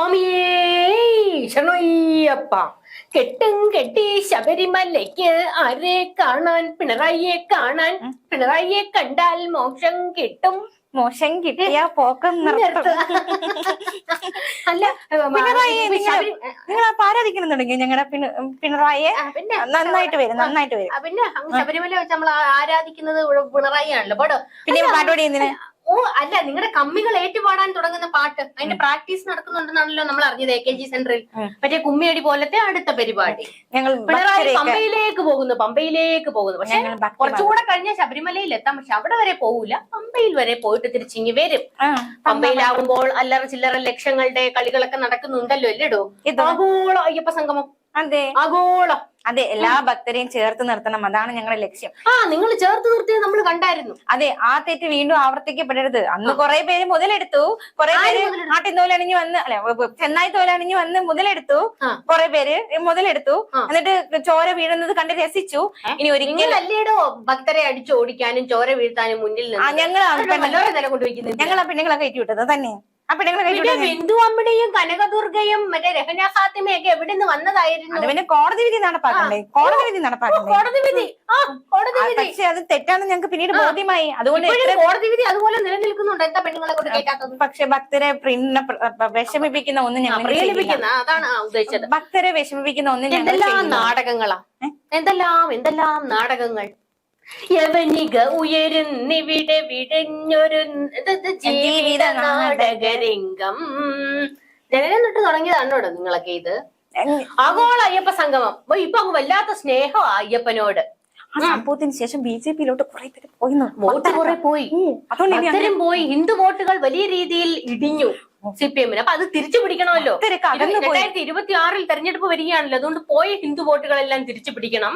സ്വാമിയേ ശരണയ്യപ്പ കെട്ടും കെട്ടി ശബരിമലയ്ക്ക് ആരെ കാണാൻ പിണറായിയെ കാണാൻ പിണറായിയെ കണ്ടാൽ മോക്ഷം കിട്ടും. മോശം കിട്ടിയ പോക്കം അല്ല പിണറായി നിങ്ങൾ ആരാധിക്കണം തുടങ്ങി ഞങ്ങളുടെ പിണറായിയെ നന്നായിട്ട് വരും നന്നായിട്ട് വരും. പിന്നെ ശബരിമല വെച്ച് നമ്മൾ ആരാധിക്കുന്നത് പിണറായി ആണല്ലോ പിന്നെ പാട്ടോടി എന്തിന്? ഓ അല്ല നിങ്ങളുടെ കമ്മികൾ ഏറ്റുപാടാൻ തുടങ്ങുന്ന പാട്ട് അതിന്റെ പ്രാക്ടീസ് നടക്കുന്നുണ്ടെന്നാണല്ലോ നമ്മൾ അറിഞ്ഞത് എ കെ ജി സെന്ററിൽ പക്ഷേ മറ്റേ കുമ്മിയടി പോലത്തെ അടുത്ത പരിപാടി. ഞങ്ങൾ പിണറായി പമ്പയിലേക്ക് പോകുന്നു പമ്പയിലേക്ക് പോകുന്നു. പക്ഷെ കുറച്ചുകൂടെ കഴിഞ്ഞ ശബരിമലയിൽ എത്താം പക്ഷെ അവിടെ വരെ പോകൂല പമ്പയിൽ വരെ പോയിട്ട് തിരിച്ചിങ്ങി വരും. പമ്പയിലാകുമ്പോൾ അല്ലറ ചില്ലറ ലക്ഷങ്ങളുടെ കളികളൊക്കെ നടക്കുന്നുണ്ടല്ലോ അല്ലേടോ ആഗോള അയ്യപ്പ സംഗമം. അതെ. ആഗോളം അതെ എല്ലാ ഭക്തരെയും ചേർത്ത് നിർത്തണം. അതാണ് ഞങ്ങളുടെ ലക്ഷ്യം. ആ നിങ്ങൾ ചേർത്ത് നിർത്തിയത് നമ്മൾ കണ്ടായിരുന്നു. അതെ ആ തെറ്റ് വീണ്ടും ആവർത്തിക്കപ്പെടരുത്. അന്ന് കുറെ പേര് മുതലെടുത്തു. കുറെ പേര് നാട്ടിൻ തോലണിഞ്ഞു വന്ന് അല്ലെ ചെന്നായി തോലണിഞ്ഞു വന്ന് മുതലെടുത്തു. കുറെ പേര് മുതലെടുത്തു. എന്നിട്ട് ചോര വീഴുന്നത് കണ്ട് രസിച്ചു. ഇനി ഒരിക്കലും ഭക്തരെ അടിച്ചു ഓടിക്കാനും ചോര വീഴ്ത്താനും മുന്നിൽ ഞങ്ങൾ ഞങ്ങൾ ആ പെണ്ണുങ്ങളെ കയറ്റി വിട്ടത്. തന്നെ. ബിന്ദു അമ്മയുടെയും കനകദുർഗയും മറ്റേ രഹന ഫാത്തിമയൊക്കെ എവിടെ നിന്ന് വന്നതായിരുന്നു പിന്നെ കോടതി വിധി നടപ്പാക്കണ്ടേ? കോടതി വിധി നടപ്പാക്കണ്ടേ? കോടതി വിധി. ആ കോടതി വിധി. പക്ഷെ അത് തെറ്റാണെന്ന് ഞങ്ങൾക്ക് പിന്നീട് ബോധ്യമായി. അതുകൊണ്ട് കോടതി വിധി അതുപോലെ നിലനിൽക്കുന്നുണ്ട്? എന്താ പെണ്ണുങ്ങളെ കൊണ്ട് കേട്ടാത്തത് പക്ഷെ ഭക്തരെ പിന്നെ വിഷമിപ്പിക്കുന്ന ഒന്നും ഞങ്ങൾ. അതാണ് ഉദ്ദേശിച്ചത്. ഭക്തരെ വിഷമിപ്പിക്കുന്ന ഒന്നും എന്തെല്ലാം. നാടകങ്ങളാ? എന്തെല്ലാം എന്തെല്ലാം നാടകങ്ങൾ? യവനിക ഉയരുന്നിവിടെ വിടഞ്ഞൊരു ജീവിത നാടകരംഗം. ജനനം തൊട്ട് തുടങ്ങിയതാണോടോ നിങ്ങളൊക്കെ ഇത്. ആഗോള അയ്യപ്പ സംഗമം. ഇപ്പൊ അങ്ങ് വല്ലാത്ത സ്നേഹം അയ്യപ്പനോട്. ആ സംഭവത്തിന് ശേഷം ബി ജെ പിയിലോട്ട് കുറെ പേര് പോയി വോട്ട് കുറെ പോയി. അതുകൊണ്ട് പോയി. ഹിന്ദു വോട്ടുകൾ വലിയ രീതിയിൽ ഇടിഞ്ഞു സി പി എമ്മിന്. അപ്പൊ അത് തിരിച്ചു പിടിക്കണമല്ലോ. രണ്ടായിരത്തി ഇരുപത്തി ആറിൽ തെരഞ്ഞെടുപ്പ് വരികയാണല്ലോ. അതുകൊണ്ട് പോയ ഹിന്ദു വോട്ടുകളെല്ലാം തിരിച്ചു പിടിക്കണം.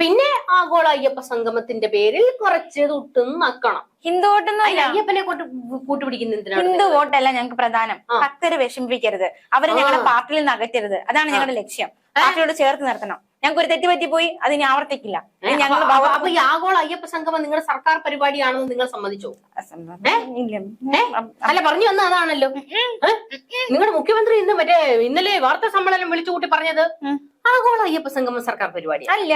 പിന്നെ ആഗോള അയ്യപ്പ സംഗമത്തിന്റെ പേരിൽ കുറച്ച് തൊട്ടും നക്കണം. ഹിന്ദു വോട്ടെന്ന് അയ്യപ്പനെ കൊണ്ട് കൂട്ടുപിടിക്കുന്ന എന്തിനാണ് ഹിന്ദു വോട്ടല്ല ഞങ്ങൾക്ക് പ്രധാനം. ഭക്തരെ വിഷമിപ്പിക്കരുത്. അവരെ. ഞങ്ങളുടെ പാർട്ടിയിൽ നിന്ന് അകറ്റരുത്. അതാണ് ഞങ്ങളുടെ ലക്ഷ്യം. പാർട്ടിയോട് ചേർത്ത് നിർത്തണം. ഞങ്ങൾക്ക് ഒരു തെറ്റുപറ്റി പോയി അത് ഇനി ആവർത്തിക്കില്ല. ഞങ്ങൾ അപ്പൊ ഈ ആഗോള അയ്യപ്പ സംഗമം നിങ്ങളുടെ സർക്കാർ പരിപാടിയാണെന്ന് നിങ്ങൾ സമ്മതിച്ചോ? അല്ല പറഞ്ഞു വന്ന അതാണല്ലോ നിങ്ങളുടെ മുഖ്യമന്ത്രി ഇന്ന് മറ്റേ ഇന്നലെ വാർത്താ സമ്മേളനം വിളിച്ചു കൂട്ടി പറഞ്ഞത് ആഗോള അയ്യപ്പ സംഗമ സർക്കാർ പരിപാടി അല്ല.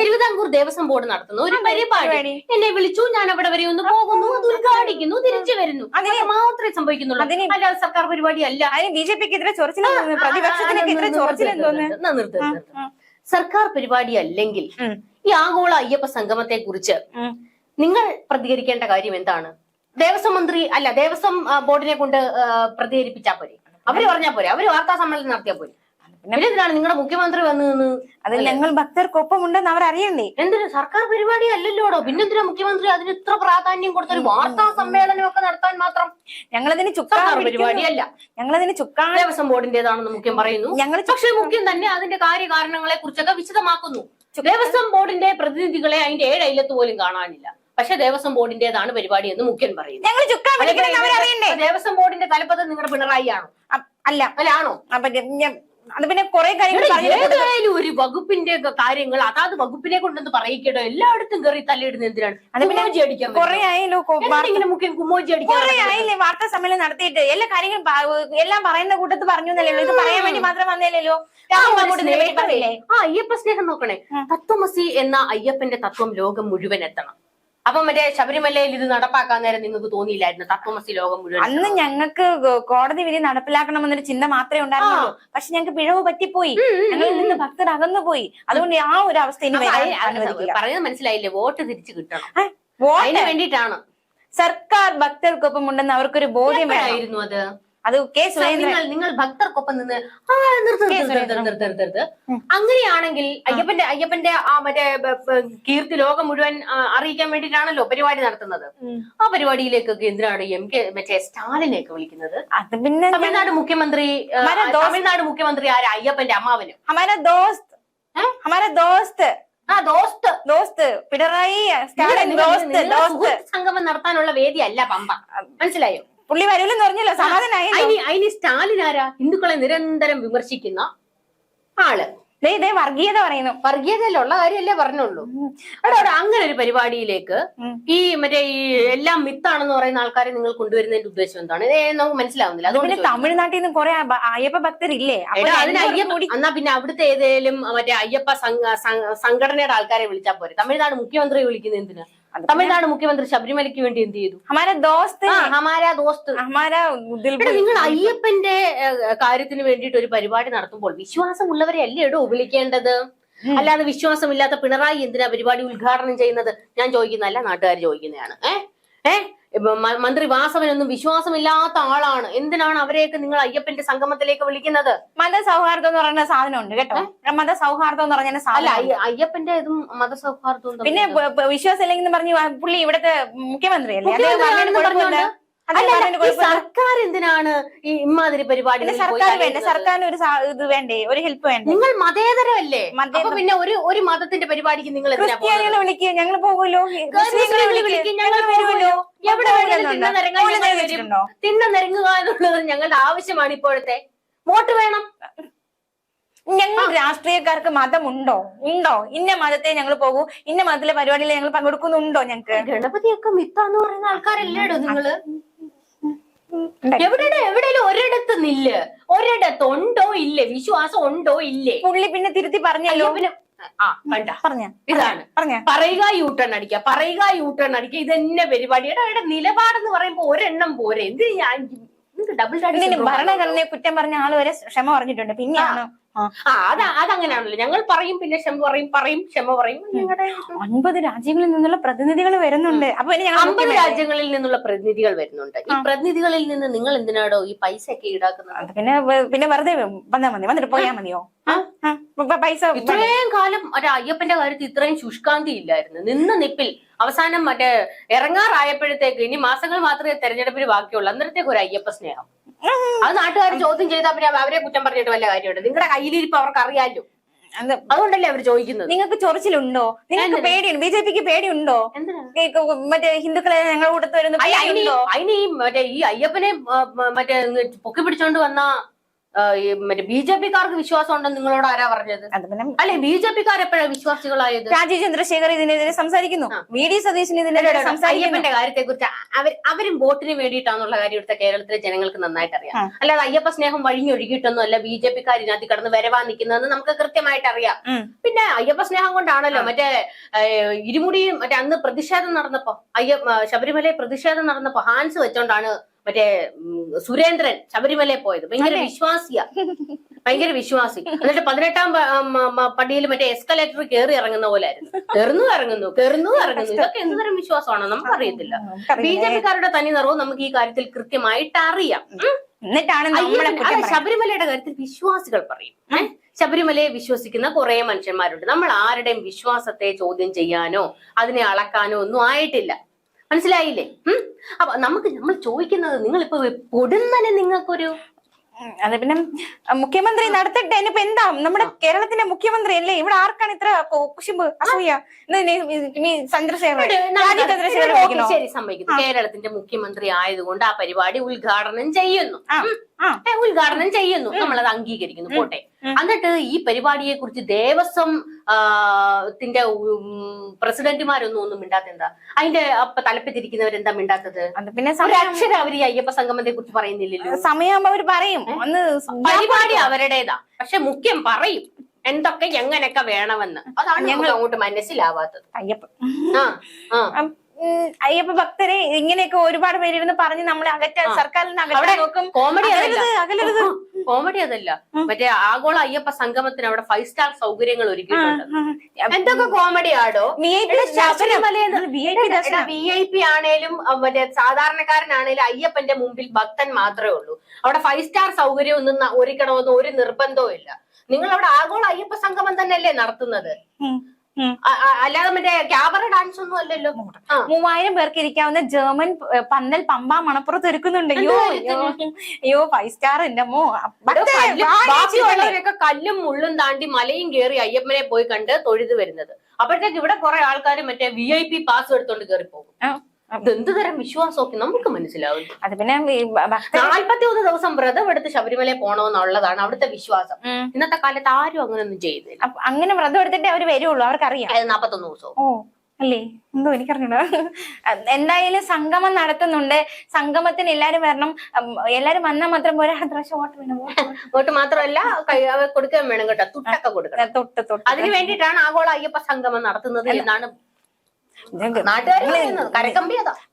തിരുവിതാംകൂർ ദേവസ്വം ബോർഡ് നടത്തുന്ന. ഒരു പരിപാടി. എന്നെ വിളിച്ചു ഞാൻ അവിടെ വരെ ഒന്ന് പോകുന്നു അത് ഉദ്ഘാടിക്കുന്നു തിരിച്ചു വരുന്നു. അങ്ങനെ മാത്രമേ സംഭവിക്കുന്നുള്ളൂ. അല്ല അല്ലാതെ സർക്കാർ പരിപാടി അല്ല. ബി ജെ പിക്ക് എതിരെ ചൊറിച്ചിലെന്തോന്ന് സർക്കാർ പരിപാടി അല്ലെങ്കിൽ ഈ ആഗോള അയ്യപ്പ സംഗമത്തെ കുറിച്ച് നിങ്ങൾ പ്രതികരിക്കേണ്ട കാര്യം എന്താണ്? ദേവസ്വം മന്ത്രി അല്ല ദേവസ്വം ബോർഡിനെ കൊണ്ട് പ്രതികരിപ്പിച്ചാൽ പ്രതികരിപ്പിച്ചാ പോരെ. അവർ പറഞ്ഞാ പോരെ. അവർ വാർത്താ സമ്മേളനം നടത്തിയാ പോരെ. പിന്നെ എന്തിനാണ് നിങ്ങളുടെ മുഖ്യമന്ത്രി വന്ന് നിന്ന് അതിൽ ഞങ്ങൾ ഭക്തർക്കൊപ്പം ഉണ്ടെന്ന് അവർ അറിയണ്ടേ എന്തിനു? സർക്കാർ പരിപാടി അല്ലല്ലോടോ? പിന്നെന്തിനാ മുഖ്യമന്ത്രി അതിന് ഇത്ര പ്രാധാന്യം കൊടുത്തൊരു വാർത്താ സമ്മേളനം ഒക്കെ നടത്താൻ മാത്രം. ഞങ്ങളതിന് ചുക്കാൻ. പരിപാടിയല്ല. ഞങ്ങളതിന് ചുക്കാൻ ദേവസ്വം ബോർഡിന്റേതാണെന്ന് മുഖ്യം പറയുന്നു. ഞങ്ങൾ പക്ഷേ മുഖ്യം തന്നെ അതിന്റെ കാര്യകാരണങ്ങളെ കുറിച്ചൊക്കെ വിശദമാക്കുന്നു ദേവസ്വം ബോർഡിന്റെ പ്രതിനിധികളെ അതിന്റെ ഏഴ് അയലത്ത് പോലും കാണാനില്ല. പക്ഷെ ദേവസ്വം ബോർഡിന്റേതാണ് പരിപാടി എന്ന് മുഖ്യൻ പറയുന്നു. ഞങ്ങൾ ചുക്കാൻ പിടിക്കണം ദേവസ്വം ബോർഡിന്റെ തലപ്പത് നിങ്ങളുടെ പിണറായി ആണോ? അല്ല. അല്ല ആണോ? അപ്പൊ ഞ- അത് പിന്നെ കുറെ കാര്യങ്ങൾ ഒരു വകുപ്പിന്റെ കാര്യങ്ങൾ അതാത് വകുപ്പിനെ കൊണ്ടൊന്ന് പറയിക്കട്ടോ എല്ലായിടത്തും കയറി തലയിടുന്ന എന്തിനാണ്? അത് പിന്നെ കുമ്മോജി അടിക്കാൻ കുറെ ആയല്ലോ കൊ- മുഖ്യം കുമ്മോജി അടിക്കാൻ കുറെ ആയില്ലേ വാർത്താ സമ്മേളനം നടത്തിയിട്ട്? എല്ലാ കാര്യങ്ങളും എല്ലാം പറയുന്ന കൂട്ടത്ത് പറഞ്ഞു ഇത് പറയാൻ വേണ്ടി മാത്രം വന്നില്ലല്ലോ ആ അയ്യപ്പ സ്നേഹം നോക്കണേ. തത്വമസി എന്ന അയ്യപ്പന്റെ തത്വം ലോകം മുഴുവൻ എത്തണം. അപ്പൊ മറ്റേ ശബരിമലയിൽ ഇത് നടപ്പാക്കാൻ നേരം നിങ്ങൾക്ക് തോന്നിയില്ലായിരുന്നു? തത്വമസി ലോകം മുഴുവൻ അന്ന് ഞങ്ങൾക്ക് കോടതി വിധി നടപ്പിലാക്കണമെന്നൊരു ചിന്ത മാത്രമേ ഉണ്ടായിരുന്നുള്ളൂ. പക്ഷെ ഞങ്ങൾക്ക് പിഴവ് പറ്റിപ്പോയി. ഞങ്ങളിൽ നിന്ന് ഭക്തർ അകന്നു പോയി അതുകൊണ്ട് ആ ഒരു അവസ്ഥ ഇനി പറയുന്നത് മനസ്സിലായില്ലേ? വോട്ട് തിരിച്ചു കിട്ടണം. വോട്ടിന് വേണ്ടിയിട്ടാണ്. സർക്കാർ ഭക്തർക്കൊപ്പം ഉണ്ടെന്ന് അവർക്കൊരു ബോധ്യമായിരുന്നു അത്. അത് കെ നിങ്ങൾ നിങ്ങൾ ഭക്തർക്കൊപ്പം നിന്ന് ആ. അങ്ങനെയാണെങ്കിൽ അയ്യപ്പന്റെ അയ്യപ്പന്റെ ആ മറ്റേ കീർത്തി ലോകം മുഴുവൻ അറിയിക്കാൻ വേണ്ടിട്ടാണല്ലോ പരിപാടി നടത്തുന്നത്. ആ പരിപാടിയിലേക്കൊക്കെ എന്തിനാണ് എം കെ മറ്റേ സ്റ്റാലിനെയൊക്കെ വിളിക്കുന്നത്? അത് പിന്നെ തമിഴ്നാട് മുഖ്യമന്ത്രി തമിഴ്നാട് മുഖ്യമന്ത്രി ആരാ? അയ്യപ്പന്റെ അമ്മാവന്. ഹമാര ദോസ്ത്. ഏ? ഹമാര ദോസ്ത്. ആ ദോസ്ത്. ദോസ്ത്. പിണറായി സ്റ്റാലിൻ ദോസ്ത് സംഗമം നടത്താനുള്ള വേദിയല്ല പമ്പ. മനസ്സിലായോ? പുള്ളി വരൂലെന്ന് പറഞ്ഞല്ലോ സമാധാനായി അതിന് അതിന് സ്റ്റാലിൻ ആരാ? ഹിന്ദുക്കളെ നിരന്തരം വിമർശിക്കുന്ന ആൾ. ഇതേ വർഗീയത പറയുന്നു. വർഗീയതയിലുള്ള ഉള്ള കാര്യമല്ലേ പറഞ്ഞുള്ളൂ. അവിടെ അവിടെ അങ്ങനെ ഒരു പരിപാടിയിലേക്ക് ഈ മറ്റേ ഈ എല്ലാം മിത്താണെന്ന് പറയുന്ന ആൾക്കാരെ നിങ്ങൾ കൊണ്ടുവരുന്നതിന്റെ ഉദ്ദേശം എന്താണ്? ഇത് നമുക്ക് മനസ്സിലാവുന്നില്ല. അതുകൊണ്ട് തമിഴ്നാട്ടിൽ നിന്ന് കുറെ അയ്യപ്പ ഭക്തരില്ലേ? അതിന് അയ്യപ്പ എന്നാ പിന്നെ അവിടുത്തെ ഏതേലും മറ്റേ അയ്യപ്പ സംഘ- സംഘ- സംഘടനയുടെ ആൾക്കാരെ വിളിച്ചാൽ പോരെ. തമിഴ്നാട് മുഖ്യമന്ത്രി വിളിക്കുന്നത് എന്തിനാ? തമിഴ്നാട് മുഖ്യമന്ത്രി ശബരിമലയ്ക്ക് വേണ്ടി എന്ത് ചെയ്തു? ഹമാര ദോസ്ത്. ആ ഹമാരാ ദോസ്ത്. ഹമാര ദിൽ നിങ്ങൾ അയ്യപ്പന്റെ കാര്യത്തിന് വേണ്ടിയിട്ട് ഒരു പരിപാടി നടത്തുമ്പോൾ വിശ്വാസമുള്ളവരെ അല്ലേ എടോ വിളിക്കേണ്ടത്? അല്ലാതെ വിശ്വാസം ഇല്ലാത്ത പിണറായി എന്തിനാ പരിപാടി ഉദ്ഘാടനം ചെയ്യുന്നത്? ഞാൻ ചോദിക്കുന്നതല്ല നാട്ടുകാർ ചോദിക്കുന്നതാണ്. ഏഹ് ഏ? ഇപ്പൊ മ- മന്ത്രി വാസവനൊന്നും വിശ്വാസമില്ലാത്ത ആളാണ്. എന്തിനാണ് അവരെയൊക്കെ നിങ്ങൾ അയ്യപ്പന്റെ സംഗമത്തിലേക്ക് വിളിക്കുന്നത്? മത സൗഹാർദ്ദം എന്ന് പറയുന്ന സാധനം ഉണ്ട് കേട്ടോ. മത സൗഹാർദ്ദം എന്ന് പറഞ്ഞ സാധനം അയ്യ- അയ്യപ്പന്റെ ഇതും മതസൗഹാർദ്ദവും പിന്നെ വിശ്വാസം ഇല്ലെങ്കിൽ പറഞ്ഞു പുള്ളി ഇവിടുത്തെ മുഖ്യമന്ത്രി അല്ലേ സർക്കാർ എന്തിനാണ് ഈ ഇമാതിരി പരിപാടി സർക്കാർ വേണ്ട സർക്കാരിന് ഒരു ഇത് വേണ്ടേ ഒരു ഹെൽപ്പ് വേണ്ടേ? നിങ്ങൾ മതേതരമല്ലേ? പിന്നെ ഒരു ഒരു മതത്തിന്റെ പരിപാടിക്ക് നിങ്ങൾ? ക്രിസ്ത്യാനികളെ വിളിക്കുക ഞങ്ങൾ പോകുമല്ലോ. ഞങ്ങൾ വരുമല്ലോ. എവിടെ. തിണ്ണ നിരങ്ങുക എന്നുള്ളത് ഞങ്ങളുടെ ആവശ്യമാണ് ഇപ്പോഴത്തെ. വോട്ട് വേണം. ഞങ്ങൾ രാഷ്ട്രീയക്കാർക്ക് മതമുണ്ടോ? ഉണ്ടോ? ഇന്ന മതത്തെ ഞങ്ങൾ പോകൂ. ഇന്ന മതത്തിലെ പരിപാടിയിൽ ഞങ്ങൾ പങ്കെടുക്കുന്നുണ്ടോ ഞങ്ങൾക്ക്? ഗണപതിയൊക്കെ മിത്താന്ന് പറയുന്ന ആൾക്കാരല്ലേടോ നിങ്ങൾ? എവിടെ എവിടെയും ഒരിടത്ത് നില്ല്. ഒരിടത്ത് ഉണ്ടോ ഇല്ലേ? വിശ്വാസം ഉണ്ടോ ഇല്ലേ? പുള്ളി പിന്നെ തിരുത്തി പറഞ്ഞല്ലോ. പിന്നെ ആ കണ്ട. പറഞ്ഞ. ഇതാണ്. പറഞ്ഞ. പറയുക യൂട്ടേൺ അടിക്കുക. പറയുക യൂട്ടേൺ അടിക്കുക. എന്നെ പരിപാടി. എടാ എടാ നിലപാടെന്ന് പറയുമ്പോ ഒരെണ്ണം പോരെ. എന്ത് ഞാൻ ഡബിൾ ഭരണഘടനയെ കുറ്റം പറഞ്ഞ ആൾ വരെ ക്ഷമ പറഞ്ഞിട്ടുണ്ട്. പിന്നെയാണ് ആ. ആ അത് അതങ്ങനെയാണല്ലോ ഞങ്ങൾ പറയും പിന്നെ ക്ഷമ പറയും പറയും ക്ഷമ പറയും. ഞങ്ങളുടെ ഒൻപത് രാജ്യങ്ങളിൽ നിന്നുള്ള പ്രതിനിധികൾ വരുന്നുണ്ട്. അപ്പൊ അമ്പത് രാജ്യങ്ങളിൽ നിന്നുള്ള പ്രതിനിധികൾ വരുന്നുണ്ട്. ഈ പ്രതിനിധികളിൽ നിന്ന് നിങ്ങൾ എന്തിനാടോ ഈ പൈസ ഒക്കെ ഈടാക്കുന്നത് പിന്നെ പിന്നെ വെറുതെ വന്നാ മതി. വന്നിട്ട് പോയാ മതിയോ? പൈസ ഇത്രയും കാലം ഒരു അയ്യപ്പന്റെ കാര്യത്തിൽ ഇത്രയും ശുഷ്കാന്തി ഇല്ലായിരുന്നു. നിന്ന നിപ്പിൽ അവസാനം മറ്റേ ഇറങ്ങാറായപ്പോഴത്തേക്ക് ഇനി മാസങ്ങൾ മാത്രമേ തെരഞ്ഞെടുപ്പിന് ബാക്കിയുള്ളൂ. അന്നേരത്തേക്ക് ഒരു അയ്യപ്പ സ്നേഹം. അത് നാട്ടുകാർ ചോദ്യം ചെയ്താൽ പിന്നെ അവരെ കുറ്റം പറഞ്ഞിട്ട് വല്ല കാര്യമുണ്ട്? നിങ്ങളുടെ കയ്യിലിരിപ്പ് അവർക്ക് അറിയാലോ അത് അതുകൊണ്ടല്ലേ അവർ ചോദിക്കുന്നത്? നിങ്ങൾക്ക് ചൊറിച്ചിലുണ്ടോ? നിങ്ങൾക്ക് പേടിയുണ്ട്? ബി ജെ പിക്ക് പേടിയുണ്ടോ മറ്റേ ഹിന്ദുക്കളെ ഞങ്ങളുടെ കൂട്ടത്ത് വരുന്ന അതിന് ഈ- മറ്റേ ഈ അയ്യപ്പനെ മറ്റേ പൊക്കി പിടിച്ചോണ്ട് വന്ന മറ്റേ ബി ജെ പിക്കാർക്ക് വിശ്വാസം ഉണ്ടെന്ന് നിങ്ങളോട് ആരാ പറഞ്ഞത്? അല്ലെ ബി ജെ പിക്കാർ എപ്പോഴാണ് വിശ്വാസികളായത്? രാജീവ് ചന്ദ്രശേഖർ ഇതിനെതിരെ സംസാരിക്കുന്നു. വി ഡി സതീശൻ ഇതിനെതിരെ അയ്യപ്പന്റെ കാര്യത്തെ കുറിച്ച് അവർ അവരും വോട്ടിന് വേണ്ടിയിട്ടാണെന്നുള്ള കാര്യം ഇവിടുത്തെ കേരളത്തിലെ ജനങ്ങൾക്ക് നന്നായിട്ട് അറിയാം. അല്ലാതെ അയ്യപ്പ സ്നേഹം വഴിഞ്ഞൊഴുകിയിട്ടൊന്നും അല്ല ബി ജെ പിക്കാർ ഇതിനകത്ത് കടന്ന് വരവാൻ നിൽക്കുന്നതെന്ന് നമുക്ക് കൃത്യമായിട്ട് അറിയാം പിന്നെ അയ്യപ്പ സ്നേഹം കൊണ്ടാണല്ലോ മറ്റേ ഇരുമുടിയും മറ്റേ അന്ന് പ്രതിഷേധം നടന്നപ്പോ അയ്യ ശബരിമല പ്രതിഷേധം നടന്നപ്പോ ഹാൻസ് വെച്ചോണ്ടാണ് മറ്റേ സുരേന്ദ്രൻ ശബരിമലയിൽ പോയത്. ഭയങ്കര വിശ്വാസിയാ. ഭയങ്കര വിശ്വാസി. എന്നിട്ട് പതിനെട്ടാം പടിയിൽ മറ്റേ എസ്കലേറ്റർ കയറി ഇറങ്ങുന്ന പോലെ ആയിരുന്നു കയറുന്നു ഇറങ്ങുന്നു കയറുന്നു ഇറങ്ങുന്നു. ഇതൊക്കെ എന്തുതരം വിശ്വാസമാണോ? നമുക്കറിയത്തില്ല. ബി ജെ പിക്കാരുടെ തനി നിറവും നമുക്ക് ഈ കാര്യത്തിൽ കൃത്യമായിട്ട് അറിയാം. എന്നിട്ടാണ്. ശബരിമലയുടെ കാര്യത്തിൽ വിശ്വാസികൾ പറയും. ശബരിമലയെ വിശ്വസിക്കുന്ന കുറെ മനുഷ്യന്മാരുണ്ട്. നമ്മൾ ആരുടെയും വിശ്വാസത്തെ ചോദ്യം ചെയ്യാനോ അതിനെ അളക്കാനോ ഒന്നും ആയിട്ടില്ല. മനസ്സിലായില്ലേ? ഉം? അപ്പൊ നമുക്ക് നമ്മൾ ചോദിക്കുന്നത് നിങ്ങൾ ഇപ്പൊ പൊടുന്നനെ നിങ്ങൾക്കൊരു അതെ പിന്നെ മുഖ്യമന്ത്രി നടത്തട്ടെ. ഇനിയിപ്പോ എന്താ? നമ്മുടെ കേരളത്തിന്റെ മുഖ്യമന്ത്രി അല്ലേ ഇവിടെ ആർക്കാണ് ഇത്ര കുശുമ്പ് അസൂയ? ശരി കേരളത്തിന്റെ മുഖ്യമന്ത്രി ആയതുകൊണ്ട് ആ പരിപാടി ഉദ്ഘാടനം ചെയ്യുന്നു. ഉദ്ഘാടനം ചെയ്യുന്നു. നമ്മളത് അംഗീകരിക്കുന്നു. പോട്ടെ. എന്നിട്ട് ഈ പരിപാടിയെ കുറിച്ച് ദേവസ്വം ത്തിന്റെ പ്രസിഡന്റുമാരൊന്നും ഒന്നും മിണ്ടാത്ത എന്താ? അതിന്റെ അപ്പൊ തലപ്പത്തിരിക്കുന്നവരെന്താ മിണ്ടാത്തത്? പിന്നെ അക്ഷരം അവർ ഈ അയ്യപ്പ സംഗമത്തെ കുറിച്ച് പറയുന്നില്ലല്ലോ. സമയമാകുമ്പോ അവർ പറയും. ഒന്ന് പരിപാടി അവരുടേതാ. പക്ഷെ മുഖ്യം പറയും. എന്തൊക്കെ എങ്ങനെയൊക്കെ വേണമെന്ന്. അതാണ് ഞങ്ങൾ അങ്ങോട്ട് മനസ്സിലാവാത്തത്. അയ്യപ്പ. ആ ആ. അയ്യപ്പ ഭക്തരെ ഇങ്ങനെയൊക്കെ ഒരുപാട് പേരിരുന്ന് പറഞ്ഞ് നമ്മളെ അകറ്റാൻ സർക്കാരിൽ നിന്ന് അകറ്റാൻ നോക്കും. കോമഡി അതല്ല. അകലരുത് കോമഡി അതല്ല. മറ്റേ ആഗോള അയ്യപ്പ സംഗമത്തിന് അവിടെ ഫൈവ് സ്റ്റാർ സൗകര്യങ്ങൾ ഒരുക്കിയിട്ടുണ്ട്. എന്തൊക്കെ കോമഡി ആടോ? വി ഐ പി ആണേലും മറ്റേ സാധാരണക്കാരനാണേലും അയ്യപ്പന്റെ മുമ്പിൽ ഭക്തൻ മാത്രമേ ഉള്ളൂ. അവിടെ ഫൈവ് സ്റ്റാർ സൗകര്യം ഒന്നും ഒരുക്കണമെന്ന് ഒരു നിർബന്ധവും ഇല്ല നിങ്ങൾ അവിടെ ആഗോള അയ്യപ്പ സംഗമം തന്നെയല്ലേ നടത്തുന്നത്? അല്ലാതെ മറ്റേ ക്യാബറ ഡാൻസ് ഒന്നും അല്ലല്ലോ. മൂവായിരം പേർക്ക് ഇരിക്കാവുന്ന ജർമ്മൻ പന്നൽ പന്തൽ പമ്പ മണപ്പുറത്ത് ഒരുക്കുന്നുണ്ട്. അയ്യോ അയ്യോ. ഫൈവ് സ്റ്റാർ എന്റെ മോ. കല്ലും മുള്ളും താണ്ടി മലയും കയറി അയ്യപ്പനെ പോയി കണ്ട് തൊഴുത് വരുന്നത്. അപ്പോഴത്തേക്ക് ഇവിടെ കുറെ ആൾക്കാർ മറ്റേ വി ഐ പി പാസ് എടുത്തോണ്ട് കയറി പോകും ഇത് എന്ത് തരം വിശ്വാസമൊക്കെ നമുക്ക് മനസ്സിലാവും? അത് പിന്നെ നാൽപ്പത്തി ഒന്ന് ദിവസം വ്രതം എടുത്ത് ശബരിമല പോണോന്നുള്ളതാണ് അവിടുത്തെ വിശ്വാസം. ഇന്നത്തെ കാലത്ത് ആരും അങ്ങനെയൊന്നും ചെയ്യുന്നില്ല അങ്ങനെ വ്രതം എടുത്തിട്ടേ അവർ വരുള്ളൂ അവർക്കറിയാം. നാപ്പത്തൊന്ന് ദിവസവും. ഓ അല്ലേ? എന്തോ എനിക്കറിഞ്ഞൂടാ. എന്തായാലും സംഗമം നടത്തുന്നുണ്ട്. സംഗമത്തിന് എല്ലാരും വരണം. എല്ലാരും വന്നാൽ മാത്രം പോരാ. അത്ര ഷോർട്ട് വേണം വോട്ട് മാത്രമല്ല കൊടുക്കാൻ വേണം കേട്ടോ. തൊട്ടൊക്കെ കൊടുക്കണം. തൊട്ട് തൊട്ട്. അതിനു വേണ്ടിയിട്ടാണ് ആഗോള അയ്യപ്പ സംഗമം നടത്തുന്നത് എന്നാണ്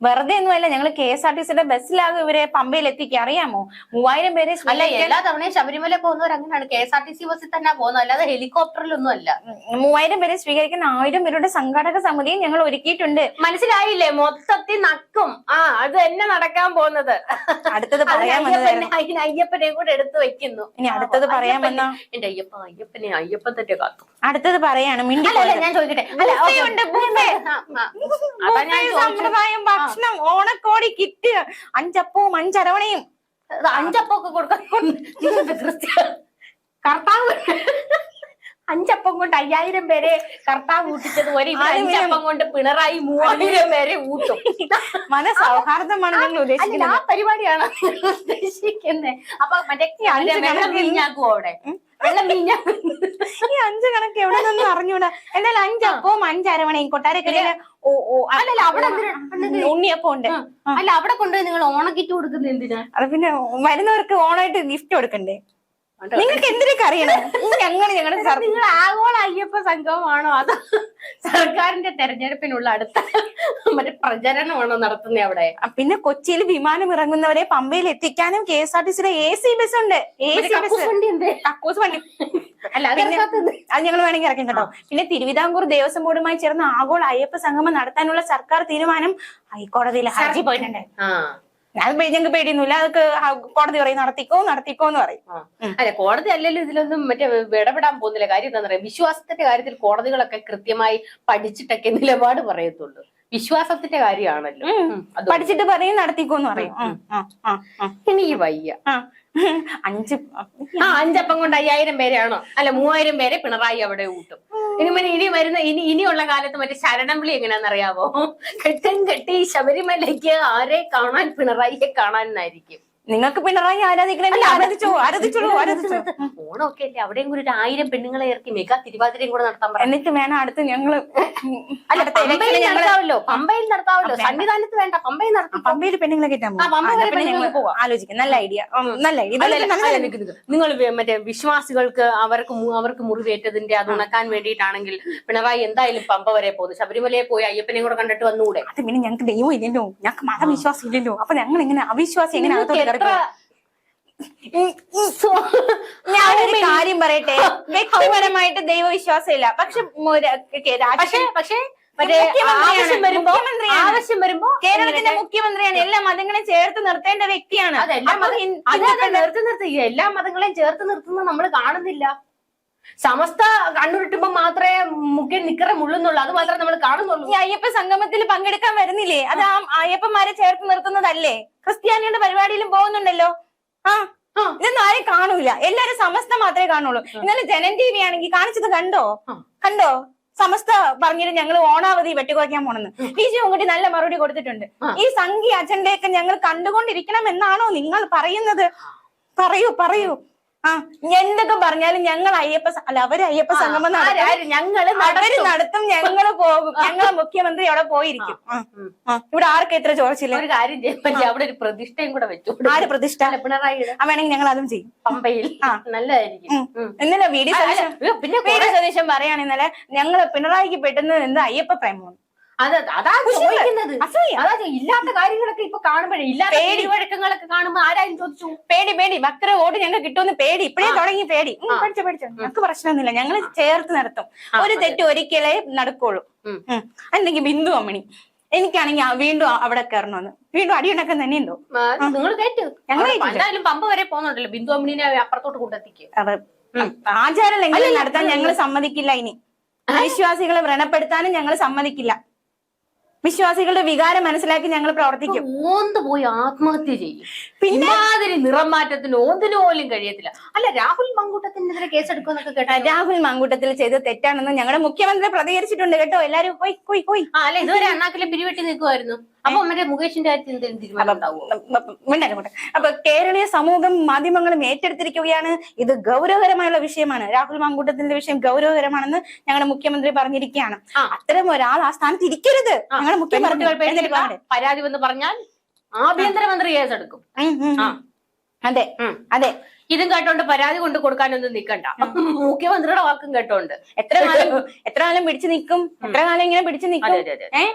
വെറുതെ ഒന്നുമല്ല ഞങ്ങൾ കെ എസ് ആർ ടി സിയുടെ ബസ്സിലാകും ഇവരെ പമ്പയിൽ എത്തിക്കുക. അറിയാമോ? മൂവായിരം പേരെ അല്ല എല്ലാ തവണയും ശബരിമല പോകുന്നവർ അങ്ങനെയാണ്. K S R T C ബസ്സിൽ തന്നെ പോകുന്നത്. അല്ലാതെ ഹെലികോപ്റ്ററിലൊന്നും അല്ല മൂവായിരം പേരെ സ്വീകരിക്കുന്ന ആയിരം പേരുടെ സംഘാടക സമിതിയും ഞങ്ങൾ ഒരുക്കിയിട്ടുണ്ട്. മനസ്സിലായില്ലേ? മൊത്തത്തിൽ നക്കും. ആ അത് തന്നെ നടക്കാൻ പോകുന്നത്. അടുത്തത് പറയാമെന്ന് പറയാൻ അയ്യപ്പനെ കൂടെ എടുത്തു വെക്കുന്നു. ഇനി അടുത്തത് പറയാൻ വന്ന? എന്റെ അയ്യപ്പ അയ്യപ്പനെ അയ്യപ്പൻ തന്നെ കാത്തു അടുത്തത് പറയാണ് മിണ്ടി ഞാൻ ചോദിക്കട്ടെ? സമ്പ്രദായം ഭക്ഷണം ഓണക്കോടി കിറ്റ് അഞ്ചപ്പവും അഞ്ചരവണയും. അഞ്ചപ്പം അഞ്ചപ്പൊക്കെ കൊടുക്കാൻ കർത്താവ് അഞ്ചപ്പം കൊണ്ട് അയ്യായിരം പേരെ കർത്താവ് ഊട്ടിച്ചത്. പിന്നെ- അഞ്ചപ്പം കൊണ്ട് പിണറായി മൂവായിരം പേരെ ഊട്ടും. മന സൗഹാർദ്ദമാണ് ഞങ്ങൾ അല്ല ഉദ്ദേശിക്കുന്നത്. ആ പരിപാടിയാണ് ഉദ്ദേശിക്കുന്നത് അപ്പൊ മറ്റേ അവിടെ? വെള്ളം ഈ അഞ്ച് കണക്ക് എവിടെ നിന്നും അറിഞ്ഞൂടാ. എന്തായാലും അഞ്ചപ്പവും അഞ്ചരവണയും കൊട്ടാരക്കരയിൽ ഓ ഓ അല്ലല്ല, അവിടെ? ഉണ്ണിയപ്പം ഉണ്ട് അല്ല അവിടെ കൊണ്ടുപോയി നിങ്ങൾ ഓണക്കിറ്റ് കൊടുക്കുന്നത് എന്തിനാ അത് പിന്നെ വരുന്നവർക്ക് ഓണായിട്ട് ഗിഫ്റ്റ് കൊടുക്കണ്ടേ? നിങ്ങൾക്ക് എന്തിനൊക്കെ അറിയണം? ഞങ്ങൾ ഞങ്ങളുടെ നിങ്ങൾ ആഗോള അയ്യപ്പ സംഘമാണോ അതോ സർക്കാരിന്റെ തെരഞ്ഞെടുപ്പിനുള്ള അടുത്ത മറ്റേ പ്രചരണമാണോ നടത്തുന്നത് അവിടെ? പിന്നെ കൊച്ചിയിൽ വിമാനം ഇറങ്ങുന്നവരെ പമ്പയിൽ എത്തിക്കാനും കെ എസ് ആർ ടി സിയിലെ എ സി ബസ് ഉണ്ട്. A C bus? കക്കൂസ് വണ്ടി അല്ല പിന്നെ- അത് ഞങ്ങൾ വേണമെങ്കിൽ ഇറക്കും കേട്ടോ. പിന്നെ തിരുവിതാംകൂർ ദേവസ്വം ബോർഡുമായി ചേർന്ന് ആഗോള അയ്യപ്പ സംഗമം നടത്താനുള്ള സർക്കാർ തീരുമാനം ഹൈക്കോടതിയിൽ ഹർജി പോയിട്ടുണ്ട്. പേ- ഞങ്ങൾക്ക് പേടിയൊന്നുമില്ല. അതൊക്കെ കോടതി പറയും നടത്തിക്കോ നടത്തിക്കോ എന്ന് പറയും. അല്ലെ കോടതി അല്ലല്ലോ ഇതിലൊന്നും മറ്റേ ഇടപെടാൻ പോകുന്നില്ല. കാര്യം എന്താ പറയാ വിശ്വാസത്തിന്റെ കാര്യത്തിൽ കോടതികളൊക്കെ കൃത്യമായി പഠിച്ചിട്ടൊക്കെ നിലപാട് പറയത്തുള്ളൂ. വിശ്വാസത്തിന്റെ കാര്യമാണല്ലോ. പഠിച്ചിട്ട് പറയും നടത്തിക്കോന്ന് പറയും. ഇനി വയ്യ. അഞ്ച് ആ അഞ്ചപ്പം കൊണ്ട് അയ്യായിരം പേരെയാണോ അല്ല മൂവായിരം പേരെ പിണറായി അവിടെ കൂട്ടും ഇനി പിന്നെ ഇനി വരുന്ന ഇനി ഇനിയുള്ള കാലത്ത് മറ്റേ ശരണം വിളി എങ്ങനെയാണെന്നറിയാവോ? കെട്ടും കെട്ടി ശബരിമലയ്ക്ക് ആരെ കാണാൻ പിണറായിയെ കാണാൻ എന്നായിരിക്കും നിങ്ങൾക്ക് പിണറായി ആരാധിക്കണമെങ്കിൽ ആരാധിച്ചോ ആരാധിച്ചോളൂ ആരാധിച്ചോ. ഓണമൊക്കെ അല്ലേ? അവിടെയും കൂടി ഒരു ആയിരം പെണ്ണുങ്ങളെ ഇറക്കി മെഗാ തിരുവാതിരയും കൂടെ നടത്താൻ പറയാം എന്നിട്ട് വേണം അടുത്ത് ഞങ്ങൾ പമ്പയിൽ നടത്താവല്ലോ പമ്പയിൽ നടത്താവല്ലോ സന്നിധാനത്ത് വേണ്ട. പമ്പയിൽ നടത്താം പമ്പയിൽ പെണ്ണുങ്ങളെ കിട്ടാൻ. ആലോചിക്കാം. നല്ല ഐഡിയ. നല്ല ഐഡിയ. നിങ്ങൾ മറ്റേ വിശ്വാസികൾക്ക് അവർക്ക് അവർക്ക് മുറിവേറ്റതിന്റെ അത് ഉണക്കാൻ വേണ്ടിയിട്ടാണെങ്കിൽ പിണറായി എന്തായാലും പമ്പ വരെ പോകുന്നു. ശബരിമലയെ പോയി അയ്യപ്പനെയും കൂടെ കണ്ടിട്ട് വന്നുകൂടെ അത് പിന്നെ ഞങ്ങൾക്ക് ദൈവം ഇല്ലല്ലോ. ഞങ്ങൾക്ക് മതവിശ്വാസം ഇല്ലല്ലോ. അപ്പൊ ഞങ്ങൾ എങ്ങനെ അവിശ്വാസം എങ്ങനെ ഞാനൊരു കാര്യം പറയട്ടെ? വ്യക്തിപരമായിട്ട് ദൈവവിശ്വാസം ഇല്ല പക്ഷെ പക്ഷേ പക്ഷേ. ആവശ്യം വരുമ്പോ ആവശ്യം വരുമ്പോ കേരളത്തിന്റെ മുഖ്യമന്ത്രിയാണ്. എല്ലാ മതങ്ങളെയും ചേർത്ത് നിർത്തേണ്ട വ്യക്തിയാണ്. അതെ നിർത്തി നിർത്തി. എല്ലാ മതങ്ങളെയും ചേർത്ത് നിർത്തുന്നത് നമ്മൾ കാണുന്നില്ല. സമസ്ത കണ്ണുരുട്ടുമ്പോ മാത്രമേ മുഖ്യ നിക്കറ മുള്ളുന്നുള്ളൂ. അത് മാത്രമേ നമ്മൾ കാണുന്നുള്ളൂ. ഈ അയ്യപ്പ സംഗമത്തിൽ പങ്കെടുക്കാൻ വരുന്നില്ലേ? അത് ആ അയ്യപ്പന്മാരെ ചേർത്ത് നിർത്തുന്നതല്ലേ? ക്രിസ്ത്യാനിയുടെ പരിപാടിയിലും പോകുന്നുണ്ടല്ലോ. ആ. ഇതൊന്നും ആരും കാണൂല. എല്ലാരും സമസ്ത മാത്രമേ കാണുള്ളൂ. ഇന്നലെ ജനൻ ടി വി ആണെങ്കിൽ കാണിച്ചത് കണ്ടോ? കണ്ടോ? സമസ്ത പറഞ്ഞിട്ട് ഞങ്ങൾ ഓണാവധി വെട്ടിക്കുറയ്ക്കാൻ പോണെന്ന്. പി ജി ഉങ്കുട്ടി നല്ല മറുപടി കൊടുത്തിട്ടുണ്ട്. ഈ സംഘി അജണ്ടയൊക്കെ ഞങ്ങൾ കണ്ടുകൊണ്ടിരിക്കണം എന്നാണോ നിങ്ങൾ പറയുന്നത്? പറയൂ പറയൂ. ആ എന്തൊക്കെ പറഞ്ഞാലും ഞങ്ങൾ അയ്യപ്പ അല്ല അവർ അയ്യപ്പ സംഗമം ഞങ്ങൾ അവർ നടത്തും. ഞങ്ങൾ പോകും. ഞങ്ങളെ മുഖ്യമന്ത്രി അവിടെ പോയിരിക്കും. ഇവിടെ ആർക്കും എത്ര ചോദിച്ചില്ല ഒരു കാര്യം ചെയ്യാൻ അവിടെ ഒരു പ്രതിഷ്ഠയും കൂടെ വെച്ചു ആര് പ്രതിഷ്ഠ? പിണറായി വേണമെങ്കിൽ ഞങ്ങൾ അതും ചെയ്യും. പമ്പയിൽ. നല്ലതായിരിക്കും. എന്നല്ല ഉം. ഇന്നലെ വി. സതീശൻ പിന്നെ സതീശൻ പറയാണ് ഇന്നലെ ഞങ്ങൾ പിണറായിക്ക് പെട്ടെന്ന് എന്താ അയ്യപ്പ പ്രേമമാണ്. അത് അതാ ചോദിക്കുന്നത്. അതാ ഇല്ലാത്ത കാര്യങ്ങളൊക്കെ ഇപ്പൊ കാണുമ്പോഴേ ഇല്ലാത്ത പേടി. വഴക്കങ്ങളൊക്കെ കാണുമ്പോ ആരായും ചോദിച്ചു? പേടി പേടി. ഭക്തരെ ഓട് ഞങ്ങൾക്ക് കിട്ടുമെന്ന് പേടി. ഇപ്പഴേ തുടങ്ങി പേടി. പഠിച്ചു പഠിച്ചു. ഞങ്ങൾക്ക് പ്രശ്നമൊന്നുമില്ല. ഞങ്ങൾ ചേർത്ത് നടത്തും. ഒരു തെറ്റ് ഒരിക്കലേ നടക്കുള്ളൂ. അല്ലെങ്കിൽ ബിന്ദു അമ്മണി. എനിക്കാണെങ്കിൽ വീണ്ടും അവിടെ കയറണമെന്ന്. വീണ്ടും അടിയുണ്ടാക്കാൻ തന്നെ ഉണ്ടോ നിങ്ങൾ കേട്ടു ഞങ്ങൾ. എന്തായാലും പമ്പ വരെ പോകുന്നുണ്ടല്ലോ. ബിന്ദു അമ്മണിനെ അപ്പുറത്തോട്ട് കൊണ്ടെത്തിക്കും. അത് ആചാരം ലംഘനം നടത്താൻ ഞങ്ങൾ സമ്മതിക്കില്ല ഇനി. വിശ്വാസികളെ വ്രണപ്പെടുത്താനും ഞങ്ങൾ സമ്മതിക്കില്ല. വിശ്വാസികളുടെ വികാരം മനസ്സിലാക്കി ഞങ്ങൾ പ്രവർത്തിക്കും. ഓന്ത് പോയി ആത്മഹത്യ ചെയ്യും. പിന്നെ? മാതിരി നിറം മാറ്റത്തിന് ഓന്തിനു പോലും കഴിയത്തില്ല. അല്ല രാഹുൽ മങ്കൂട്ടത്തിനെതിരെ കേസെടുക്കുമെന്നൊക്കെ കേട്ടോ രാഹുൽ മങ്കൂട്ടത്തിൽ ചെയ്ത് തെറ്റാണെന്ന് ഞങ്ങളുടെ മുഖ്യമന്ത്രി പ്രതികരിച്ചിട്ടുണ്ട് കേട്ടോ. എല്ലാരും പോയി പോയി പോയി. അല്ല ഇതുവരെ അണ്ണാക്കിലെ പിരിവെട്ടി നിൽക്കുമായിരുന്നു അപ്പൊ മറ്റേ മുകേഷിന്റെ കാര്യത്തിൽ എന്തെങ്കിലും തീരുമാനം ഉണ്ടാവുമോ? അപ്പൊ കേരളീയ സമൂഹം മാധ്യമങ്ങളും ഏറ്റെടുത്തിരിക്കുകയാണ്. ഇത് ഗൗരവകരമായുള്ള വിഷയമാണ്. രാഹുൽ മാങ്കൂട്ടത്തിന്റെ വിഷയം ഗൗരവകരമാണെന്ന് ഞങ്ങളുടെ മുഖ്യമന്ത്രി പറഞ്ഞിരിക്കുകയാണ്. അത്തരം ഒരാൾ ആ സ്ഥാനത്ത് ഇരിക്കരുത്. ഞങ്ങളുടെ മുഖ്യമന്ത്രി പരാതി വന്ന് പറഞ്ഞാൽ ആഭ്യന്തരമന്ത്രി കേസെടുക്കും. അതെ. അതെ. ഇതും കേട്ടോണ്ട് പരാതി കൊണ്ട് കൊടുക്കാനൊന്നും നിക്കണ്ട. മുഖ്യമന്ത്രിയുടെ വാക്കും കേട്ടോണ്ട്. എത്ര കാലം എത്ര കാലം പിടിച്ചു നിൽക്കും? എത്ര കാലം ഇങ്ങനെ പിടിച്ചു നിൽക്കും? ഏഹ്?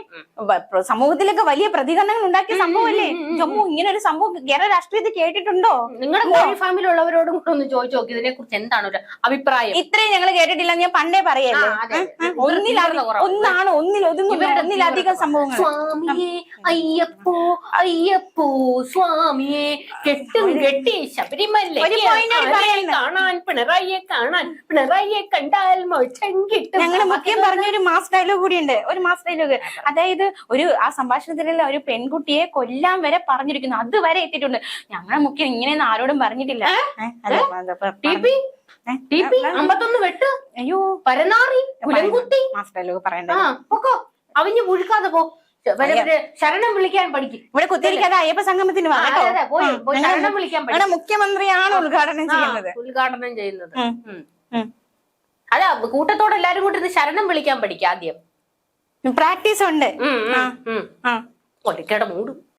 സമൂഹത്തിലൊക്കെ വലിയ പ്രതികരണങ്ങൾ ഉണ്ടാക്കിയ സംഭവമല്ലേ. ജമ്മു ഇങ്ങനെ ഒരു സംഭവം കേരള രാഷ്ട്രീയത്തിൽ കേട്ടിട്ടുണ്ടോ? നിങ്ങളുടെ കോഴി ഫാമിലുള്ളവരോടും കൂടെ ഒന്ന് ചോദിച്ചു നോക്കി ഇതിനെ കുറിച്ച് എന്താണ് ഒരു അഭിപ്രായം? ഇത്രയും ഞങ്ങൾ കേട്ടിട്ടില്ല ഞാൻ പണ്ടേ പറയല്ലേ? ഒന്നിലാണ് ഒന്നിലധികം ഒന്നാണ് ഒന്നിൽ ഇവരുടെ ഒന്നിലധികം സംഭവങ്ങൾ. സ്വാമിയെ അയ്യപ്പോ അയ്യപ്പോ സ്വാമിയെ കെട്ടും കെട്ടി ശബരിമല കാണാൻ പിണറായിയെ കാണാൻ പിണറായിയെ കണ്ടാൽ മോക്ഷം കിട്ടും ഞങ്ങളുടെ മുഖ്യം പറഞ്ഞ ഒരു മാസ് ഡയലോഗ് കൂടിയുണ്ട്. ഒരു മാസ് ഡയലോഗ്. അതായത് ഒരു ആ സംഭാഷണത്തിലുള്ള ഒരു പെൺകുട്ടിയെ കൊല്ലാൻ വരെ പറഞ്ഞിരിക്കുന്നു. അതുവരെ എത്തിയിട്ടുണ്ട്. ഞങ്ങളുടെ മുഖ്യം ഇങ്ങനെയൊന്നും ആരോടും പറഞ്ഞിട്ടില്ല. അമ്പത്തൊന്ന് വെട്ട്? അയ്യോ. പരനാറി? കുലംകുത്തി മാസ് ഡയലോഗ് പറയണ്ട. അവിഞ്ഞ് മുഴുക്കാതെ പോ. ശരണം വിളിക്കാൻ പഠിക്കും. ഇവിടെ കുത്തിരിക്കാതെ അയ്യപ്പ സംഗമത്തിന് ശരണം വിളിക്കാൻ പഠിക്കും. മുഖ്യമന്ത്രിയാണ് ഉദ്ഘാടനം ചെയ്യുന്നത്. ഉദ്ഘാടനം ചെയ്യുന്നത്. അതാ കൂട്ടത്തോടെ എല്ലാരും കൂടി ഇത് ശരണം വിളിക്കാൻ പഠിക്കുക ആദ്യം. പ്രാക്ടീസ് ഉണ്ട്. ഒലിക്കയുടെ മൂടും.